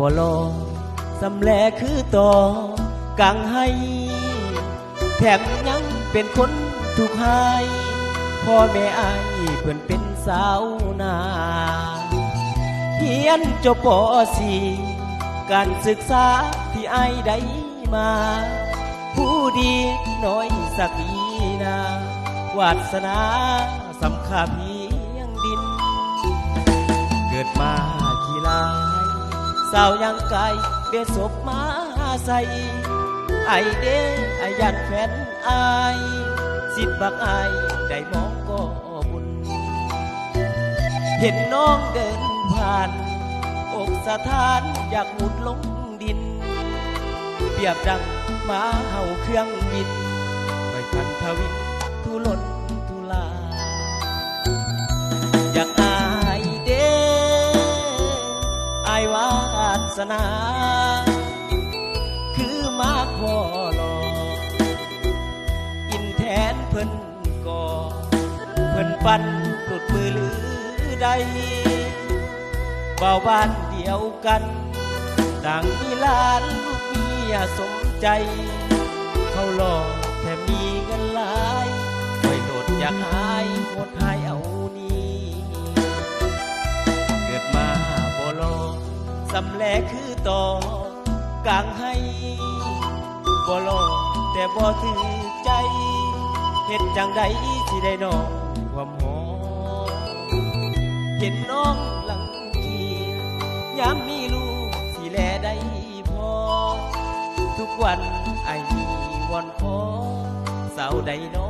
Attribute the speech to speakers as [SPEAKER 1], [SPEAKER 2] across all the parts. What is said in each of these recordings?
[SPEAKER 1] บ่รอสำแลคือต่อกังให้แถมยังเป็นคนถูกใหายพ่อแม่อายเพิ่นเป็นสาวนาเฮียนจบปอสีการศึกษาที่อายได้มา ผู้ดีน้อยสักปีนาวาสนาสำคัญเพียงดิน เกิดมา สาวยังไกลเบียศพมาใส่ไอเด้ไอยันแฟนอายสิทธิ์บักอได้มองก็บุญ เห็นน้องเดินผ่าน อกสะท้านอยากมุดลงดิน เปรียบดังมาเห่าเครื่องบินไปพันทวินทุลนทุลาอยาก สนา คือมาขอรออินแทนเพิ่นก่อเพิ่นปันปลุดมือหรือใดเบาบ้านเดียวกัน ต่างมีลานลูกเมียสมใจ เขาหลอกแค่มีเงินหลายไว้โดดอยากหายหมดห สำแลคือต่อกลางให้บ่รอแต่บ่ถือใจเฮ็ดจังใดสิได้น้องความหอมเห็นน้องหลังเกียยามมีลูกสิแลได้พอ ทุกวันไอมีวอนขอสาวใดน้อ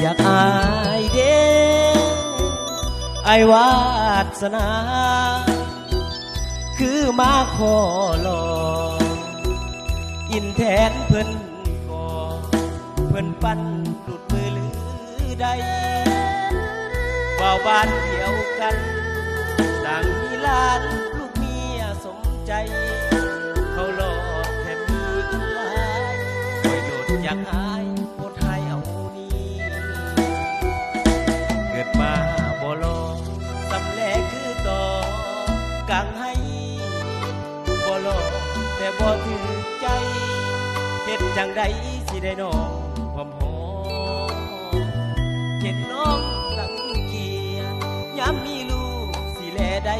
[SPEAKER 1] อยากอายเด้ไอวาสนา คือมาขอรออินแทนเพิ่นก่อเพิ่นปั้นหลุดมือหรือใดเฝ้าบ้านเดียวกันต่างมีลานลูกเมียสมใจ เขาหลอกแค่มีเงินหลายคอยโดดอยากหาย กังให้บ่รอแต่บ่ถือใจเฮ็ดจังใดสิได้น้องความหอมเห็นน้องสังเกียจยามมีลูกสิแลได้